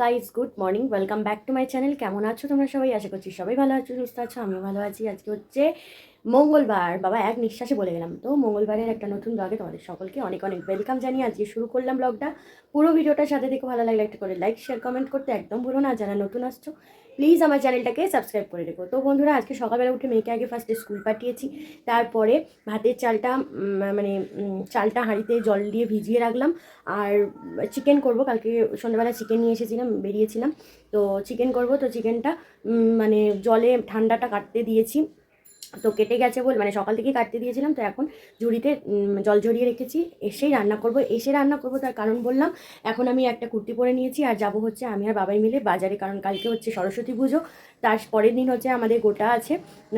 Guys good morning welcome back to my channel কেমন আছো তোমরা সবাই? আশা করছি সবাই ভালো আছো, সুস্থ আছো, আমিও ভালো আছি। আজকে হচ্ছে মঙ্গলবার, বাবা, এক নিঃশ্বাসে বলে গেলাম। তো মঙ্গলবারের একটা নতুন ব্লগে তোমাদের সকলকে অনেক অনেক ওয়েলকাম জানিয়ে আজকে শুরু করলাম ব্লগটা পুরো ভিডিওটার সাথে দেখে ভালো লাগলে একটা করে লাইক শেয়ার কমেন্ট করতে একদম ভুলো না। যারা নতুন আসছো প্লিজ আমার চ্যানেলটাকে সাবস্ক্রাইব করে রেখো। তো বন্ধুরা, আজকে সকালবেলা উঠে মেয়েকে আগে ফার্স্টে স্কুল পাঠিয়েছি। তারপরে ভাতের চালটা মানে চালটা হাঁড়িতে জল দিয়ে ভিজিয়ে রাখলাম। আর চিকেন করব, কালকে সন্ধ্যাবেলা চিকেন নিয়ে এসেছিলাম, বেরিয়েছিলাম। তো চিকেন করব, তো চিকেনটা মানে জলে ঠান্ডাটা কাটতে দিয়েছি। তো কেটে গেছে বল মানে সকাল থেকেই কাটতে দিয়েছিলাম, তো এখন ঝুড়িতে জল ঝরিয়ে রেখেছি, এসেই রান্না করব, এসে রান্না করব, তার কারণ বললাম, এখন আমি একটা কুর্তি পরে নিয়েছি, আর যাব হচ্ছে আমি আর বাবাই মিলে বাজারে, কারণ কালকে হচ্ছে সরস্বতী পুজো, তার পরের দিন হচ্ছে আমাদের গোটা আছে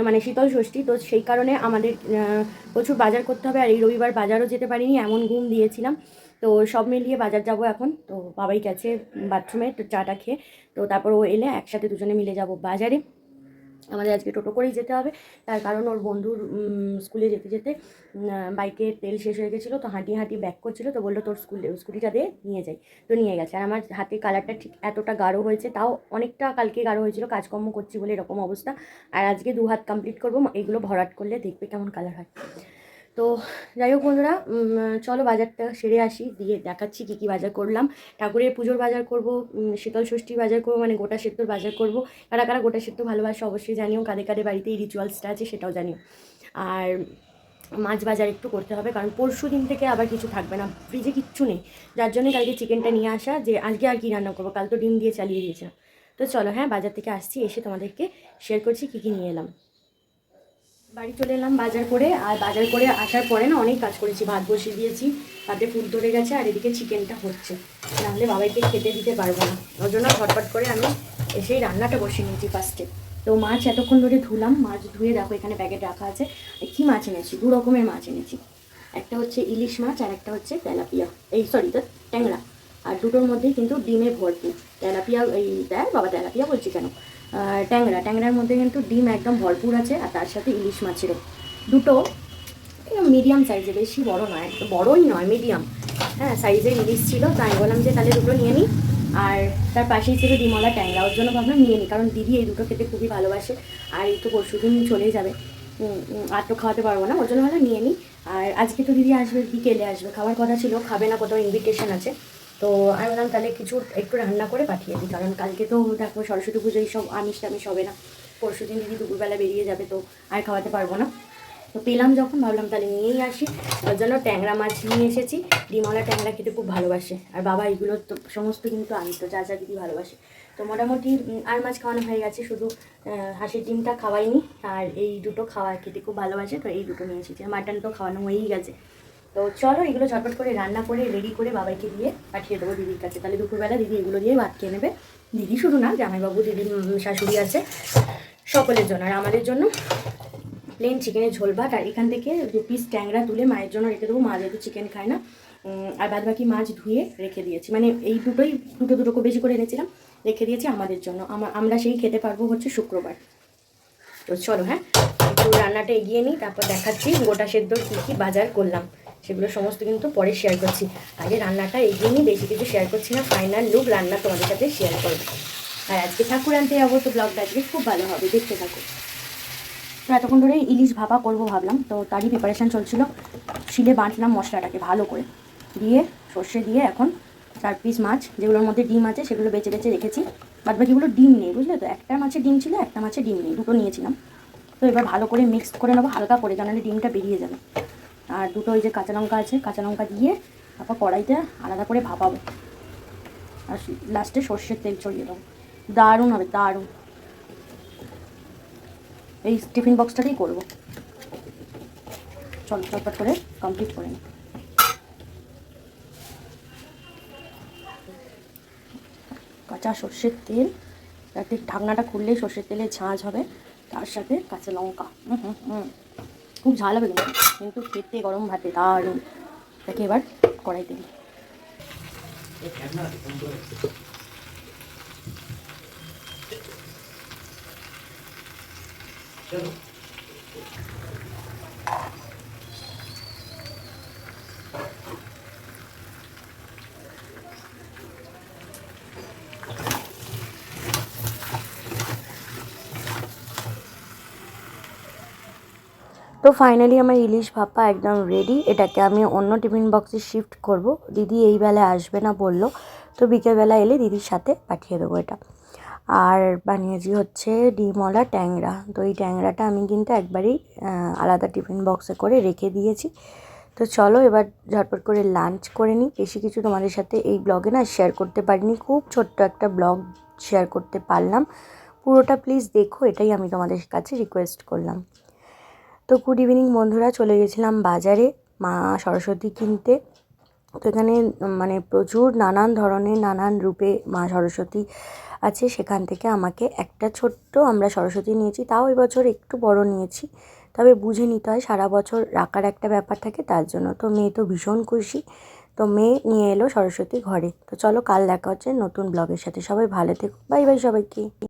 মানে শীতল ষষ্ঠী, তো সেই কারণে আমাদের প্রচুর বাজার করতে হবে, আর এই রবিবার বাজারও যেতে পারিনি, এমন ঘুম দিয়েছিলাম, তো সব মিলিয়ে বাজার যাব এখন, তো বাবাই গেছে বাথরুমে, তো চাটা খেয়ে, তো তারপর ও এলে একসাথে দুজনে মিলে যাব বাজারে আমাদের আজকে টোটো করেই যেতে হবে। তার কারণ ওর বন্ধুর স্কুলে যেতে যেতে বাইকে তেল শেষ হয়ে গেছিল, তো হাঁটি হাঁটি ব্যাক করছিল, তো বলল তোর স্কুলে, স্কুটিটা দিয়ে নিয়ে যাই। তো নিয়ে গেছে। আর আমার হাতে কালারটা ঠিক এতটা গাঢ় হয়েছে, তাও অনেকটা কালকে গাঢ় হয়েছিল, কাজকর্ম করছি বলে এরকম অবস্থা। আর আজকে দু হাত কমপ্লিট করব, এগুলো ভরাট করলে দেখবে কেমন কালার হয়। তো যাই হোক বন্ধুরা চলো বাজারটা সেরে আসি, দিয়ে দেখাচ্ছি কী কী বাজার করলাম। ঠাকুরের পুজোর বাজার করব শীতল ষষ্ঠীর বাজার করব মানে গোটা সেদ্ধর বাজার করব। কারা কারা গোটা সেদ্ধ ভালোবাসে অবশ্যই জানিও, কাদের কাদের বাড়িতে এই রিচুয়ালসটা আছে সেটাও জানিও। আর মাছ বাজার একটু করতে হবে, কারণ পরশু দিন থেকে আবার কিছু থাকবে না ফ্রিজে কিচ্ছু নেই। যার জন্য কালকে চিকেনটা নিয়ে আসা, যে আজকে আর কি রান্না করব, কাল তো ডিম দিয়ে চালিয়ে দিয়েছিলাম। তো চলো হ্যাঁ বাজার থেকে আসছি, এসে তোমাদেরকে শেয়ার করছি কী কী নিয়ে এলাম। বাড়ি চলে এলাম বাজার করে, আর বাজার করে আসার পরে না অনেক কাজ করেছি, ভাত বসিয়ে দিয়েছি, তাতে ফুল ধরে গেছে, আর এদিকে চিকেনটা হচ্ছে। নাহলে বাবাইকে খেতে দিতে পারব না। ওর জন্য ফটফট করে আমি এসেই রান্নাটা বসিয়ে নিয়েছি ফার্স্টে তো মাছ এতক্ষণ ধরে ধুলাম, মাছ ধুয়ে দেখো এখানে প্যাকেট রাখা আছে। কী মাছ এনেছি? দু রকমের মাছ এনেছি। একটা হচ্ছে ইলিশ মাছ, আর একটা হচ্ছে তেলাপিয়া। এই সরি তো ট্যাংরা। আর দুটোর মধ্যেই কিন্তু ডিমে ভরপুর তেলাপিয়া, এই দেয় বাবা, তেলাপিয়া বলছি কেন? ট্যাংরা। ট্যাংরার মধ্যে কিন্তু ডিম একদম ভরপুর আছে আর তার সাথে ইলিশ মাছেরও। দুটো মিডিয়াম সাইজের বেশি বড় নয় বড়ই নয় মিডিয়াম হ্যাঁ সাইজের ইলিশ ছিল, তাই বললাম যে তাহলে দুটো নিয়ে নিই আর তার পাশেই ছিল ডিমওয়ালা ট্যাংরা, ওর জন্য ভাবলাম নিয়ে নিই কারণ দিদি এই দুটো খেতে খুবই ভালোবাসে। আর এই তো পরশু দিন চলেই যাবে। আর তো খাওয়াতে পারব না, ওর জন্য ভাবলাম নিয়ে নিই আর আজকে তো দিদি আসবে, বিকেলে আসবে, খাওয়ার কথা ছিল, খাবে না কোথাও ইনভিটেশন আছে। তো আমি বললাম, তাহলে কিছু একটু রান্না করে পাঠিয়ে দিই, কারণ কালকে তো দেখো সরস্বতী পুজো সব আমিষ টামিষ হবে না। পরশু দিন দিদি দুপুরবেলা বেরিয়ে যাবে, তো আর খাওয়াতে পারব না। তো পেলাম যখন, ভাবলাম তাহলে নিয়েই আসি। ওর জন্য ট্যাংরা মাছ নিয়ে এসেছি। ডিমওয়ালা ট্যাংরা খেতে খুব ভালোবাসে। আর বাবা এগুলো তো সমস্ত কিন্তু আনতো যা যা দিদি ভালোবাসে। তো মোটামুটি আর মাছ খাওয়ানো হয়ে গেছে, শুধু হাঁসের ডিমটা খাওয়াইনি। আর এই দুটো খাওয়া খেতে খুব ভালোবাসে, তো এই দুটো নিয়ে এসেছি। মাটন তো খাওয়ানো হয়েই গেছে। তো চলো এগুলো ঝটপট করে রান্না করে রেডি করে বাবাইকে দিয়ে পাঠিয়ে দেবো দিদির কাছে। তাহলে দুপুরবেলা দিদি এগুলো দিয়ে ভাত খেয়ে নেবে। দিদি শুধু না, জামাইবাবু দিদির শাশুড়ি আছে, সকলের জন্য। আর আমাদের জন্য প্লেন চিকেনের ঝোল ভাত। আর এখান থেকে দু পিস ট্যাংরা তুলে মায়ের জন্য রেখে দেবো। মা যেহেতু চিকেন খায় না আর বাদ বাকি মাছ ধুয়ে রেখে দিয়েছি। মানে এই দুটোই, দুটো দুটো বেশি করে এনেছিলাম, রেখে দিয়েছি আমাদের জন্য। আমা- আমরা সেই খেতে পারব হচ্ছে শুক্রবার। তো চলো হ্যাঁ? একটু রান্নাটা এগিয়ে নিই, তারপর দেখাচ্ছি গোটা সেদ্ধ কী কী বাজার করলাম। সেগুলো সমস্ত কিন্তু পরে শেয়ার করছি। আগে রান্নাটা এগিয়ে নিই বেশি কিছু শেয়ার করছি না ফাইনাল লুক রান্না তোমাদের সাথে শেয়ার করব। আর আজকে ঠাকুর আনতে যাব, তো ব্লগটা আজকে খুব ভালো হবে, দেখতে থাকো। তো এতক্ষণ ধরে ইলিশ ভাপা করব ভাবলাম, তো তারই প্রিপারেশান চলছিল। শিলে বাঁটলাম মশলাটাকে ভালো করে। দিয়ে সর্ষে দিয়ে এখন চার পিস মাছ, যেগুলোর মধ্যে ডিম আছে সেগুলো বেছে বেছে রেখেছি। বাদ বাকিগুলো ডিম নেই, বুঝলে তো? একটা মাছের ডিম ছিল, একটা মাছের ডিম নেই, দুটো নিয়েছিলাম। তো এবার ভালো করে মিক্সড করে নেব, হালকা করে, জানালে ডিমটা বেরিয়ে যাবে। আর দুটো ওই যে কাঁচা লঙ্কা আছে, কাঁচা লঙ্কা দিয়ে তারপর কড়াইতে আলাদা করে ভাপাবো। আর লাস্টে সর্ষের তেল ছড়িয়ে দেবো। দারুণ হবে, দারুণ। এই টিফিন বক্সটাতেই করব। চল, চটপট করে কমপ্লিট করে কাঁচা সর্ষের তেল যাতে ঢাকনাটা খুললেই সর্ষের তেলে ঝাঁঝ হবে, তার সাথে কাঁচা লঙ্কা। হুম হুম হুম। খুব ঝাল হবে কিন্তু। খেতে গরম ভাতে দারুণ। তাকে এবার কড়াইতে দিই। তো ফাইনালি আমার ইলিশ ভাপা একদম রেডি এটাকে আমি অন্য টিফিন বক্সে শিফট করব। দিদি এই বেলায় আসবে না বলল। তো বিকেলবেলা এলে দিদির সাথে পাঠিয়ে দেবো এটা। আর বানিয়েছি হচ্ছে ডিমওয়ালা ট্যাংরা। তো এই ট্যাংরাটা আমি কিন্তু একবারেই আলাদা টিফিন বক্সে করে রেখে দিয়েছি। তো চলো এবার ঝটপট করে লাঞ্চ করে নিই। বেশি কিছু তোমাদের সাথে এই ব্লগে না শেয়ার করতে পারিনি। খুব ছোট্ট একটা ব্লগ শেয়ার করতে পারলাম। পুরোটা প্লিজ দেখো। এটাই আমি তোমাদের কাছে রিকোয়েস্ট করলাম। তো গুড ইভিনিং বন্ধুরা, চলে গেছিলাম বাজারে মা সরস্বতী কিনতে। তো এখানে মানে প্রচুর নানান ধরনের, নানান রূপে মা সরস্বতী আছে। সেখান থেকে আমাকে একটা ছোট্ট আমরা সরস্বতী নিয়েছি, তাও এবছর একটু বড় নিয়েছি। তবে বুঝে নিতে হয়, সারা বছর রাখার একটা ব্যাপার থাকে, তার জন্য তো মেয়ে তো ভীষণ খুশি। তো মেয়ে নিয়ে এলো সরস্বতী ঘরে। তো চলো কাল দেখা হচ্ছে নতুন ব্লগের সাথে। সবাই ভালো থেকো। বাই বাই সবাইকে।